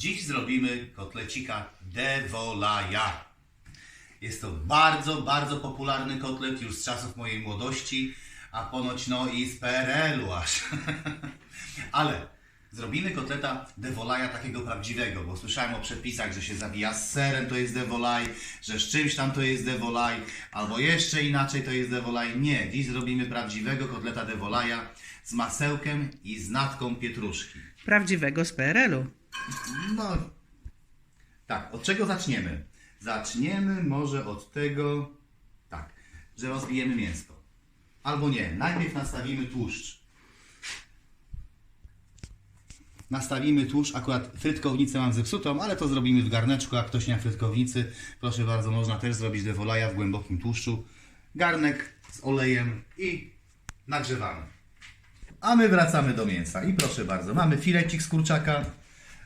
Dziś zrobimy kotlecika de volaja. Jest to bardzo, bardzo popularny kotlet już z czasów mojej młodości, a ponoć no i z PRL-u aż. Ale zrobimy kotleta de volaja takiego prawdziwego, bo słyszałem o przepisach, że się zabija z serem to jest de volaj, że z czymś tam to jest de volaj, albo jeszcze inaczej to jest de volaj. Nie, dziś zrobimy prawdziwego kotleta de volaja z masełkiem i z natką pietruszki. Prawdziwego z PRL-u. No, tak, od czego zaczniemy? Zaczniemy może od tego, tak, że rozbijemy mięsko. Albo nie, najpierw nastawimy tłuszcz. Nastawimy tłuszcz, akurat frytkownicę mam zepsutą, ale to zrobimy w garneczku, jak ktoś nie ma frytkownicy. Proszę bardzo, można też zrobić dewolaja w głębokim tłuszczu. Garnek z olejem i nagrzewamy. A my wracamy do mięsa. I proszę bardzo, mamy filecik z kurczaka.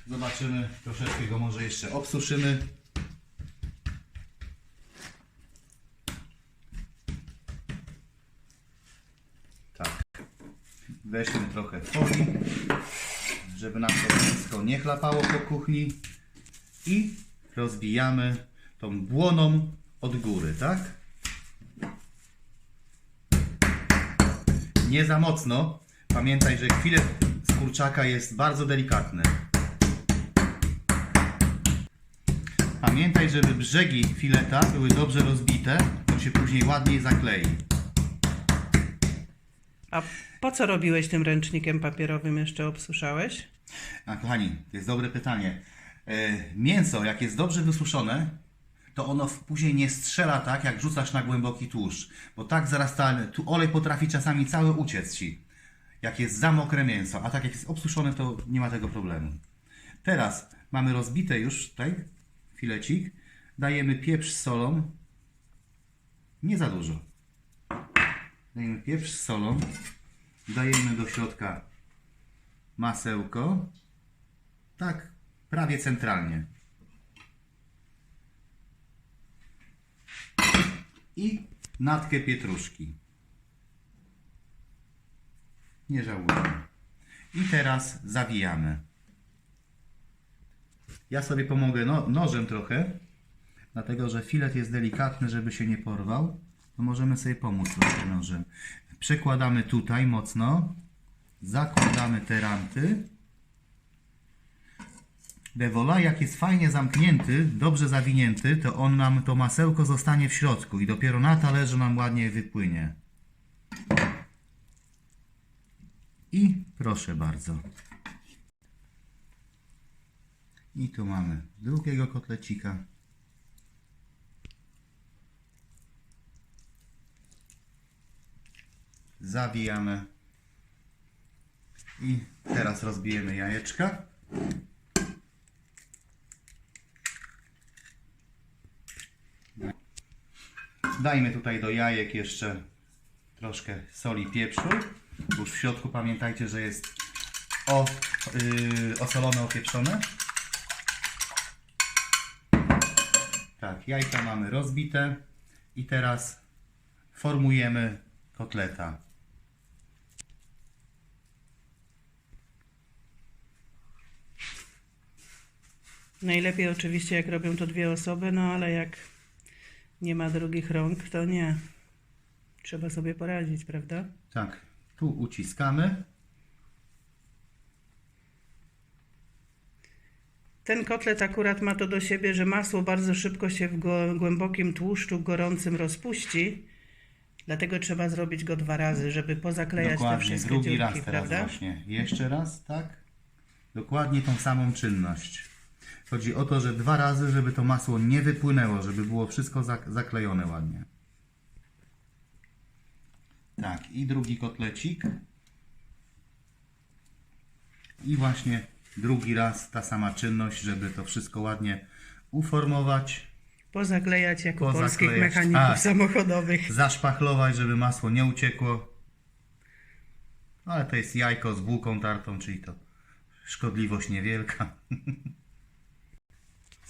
Zobaczymy, troszeczkę go może jeszcze obsuszymy. Tak. Weźmy trochę folii, żeby nam to wszystko nie chlapało po kuchni. I rozbijamy tą błoną od góry, tak? Nie za mocno. Pamiętaj, że filet z kurczaka jest bardzo delikatny. Pamiętaj, żeby brzegi fileta były dobrze rozbite, to się później ładniej zaklei. A po co robiłeś tym ręcznikiem papierowym jeszcze obsuszałeś? A kochani, to jest dobre pytanie. E, mięso, jak jest dobrze wysuszone, to ono później nie strzela tak, jak rzucasz na głęboki tłuszcz. Bo tak zaraz ta, tu olej potrafi czasami cały uciec ci. Jak jest za mokre mięso, a tak jak jest obsuszone, to nie ma tego problemu. Teraz mamy rozbite już tutaj filecik. Dajemy pieprz z solą. Nie za dużo. Dajemy pieprz z solą. Dajemy do środka masełko. Tak, prawie centralnie. I natkę pietruszki. Nie żałujemy. I teraz zawijamy. Ja sobie pomogę no, nożem trochę, dlatego że filet jest delikatny, żeby się nie porwał. To możemy sobie pomóc trochę nożem. Przekładamy tutaj mocno. Zakładamy te ranty. Dewola, jak jest fajnie zamknięty, dobrze zawinięty, to on nam, to masełko zostanie w środku i dopiero na talerzu nam ładnie wypłynie. I proszę bardzo. I tu mamy drugiego kotlecika. Zawijamy. I teraz rozbijemy jajeczka. Dajmy tutaj do jajek jeszcze troszkę soli pieprzu. Już w środku pamiętajcie, że jest o, yy, osolone, opieprzone. Tak, jajka mamy rozbite i teraz formujemy kotleta. Najlepiej oczywiście jak robią to dwie osoby, no ale jak nie ma drugich rąk, to nie. Trzeba sobie poradzić, prawda? Tak, tu uciskamy. Ten kotlet akurat ma to do siebie, że masło bardzo szybko się w głębokim tłuszczu gorącym rozpuści. Dlatego trzeba zrobić go dwa razy, żeby pozaklejać te Dokładnie, wszystkie drugi dziurki, raz teraz prawda? właśnie. Jeszcze raz, tak? Dokładnie tą samą czynność. Chodzi o to, że dwa razy, żeby to masło nie wypłynęło, żeby było wszystko zak- zaklejone ładnie. Tak, i drugi kotlecik. I właśnie drugi raz ta sama czynność, żeby to wszystko ładnie uformować, Pozaklejać jak Pozaklejać, polskich mechaników tak. samochodowych. zaszpachlować, żeby masło nie uciekło. Ale to jest jajko z bułką tartą, czyli to szkodliwość niewielka.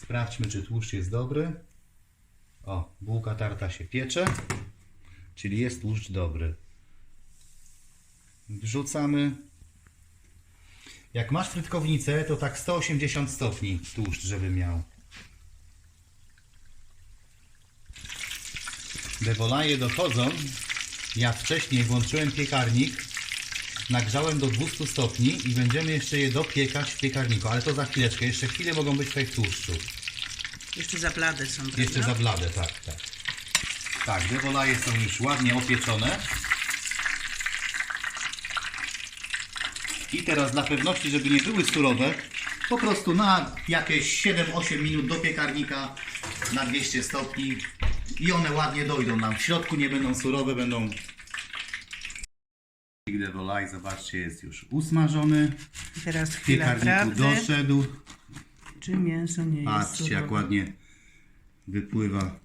Sprawdźmy, czy tłuszcz jest dobry. O, bułka tarta się piecze, czyli jest tłuszcz dobry. Wrzucamy. Jak masz frytkownicę, to tak 180 stopni tłuszcz, żeby miał. Dewolaje dochodzą. Ja wcześniej włączyłem piekarnik, nagrzałem do 200 stopni i będziemy jeszcze je dopiekać w piekarniku, ale to za chwileczkę. Jeszcze chwilę mogą być tutaj w tłuszczu. Jeszcze za blade są, prawda? Jeszcze za bladę, tak, tak. Tak, dewolaje są już ładnie opieczone. I teraz dla pewności, żeby nie były surowe, po prostu na jakieś 7-8 minut do piekarnika na 200 stopni i one ładnie dojdą nam. W środku nie będą surowe, będą... Devolaj, zobaczcie, jest już usmażony. I Teraz W chwila piekarniku prawdy. doszedł. Czy mięso nie jest Patrzcie, jak surowe? ładnie wypływa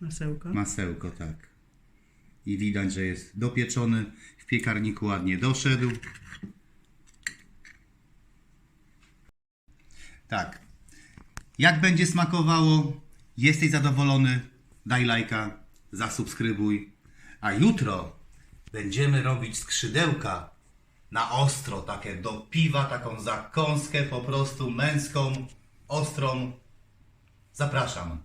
Masełko. Masełko, tak. I widać, że jest dopieczony. W piekarniku ładnie doszedł. Tak. Jak będzie smakowało? Jesteś zadowolony? Daj lajka, zasubskrybuj. A jutro będziemy robić skrzydełka na ostro, takie do piwa, taką zakąskę po prostu męską, ostrą. Zapraszam.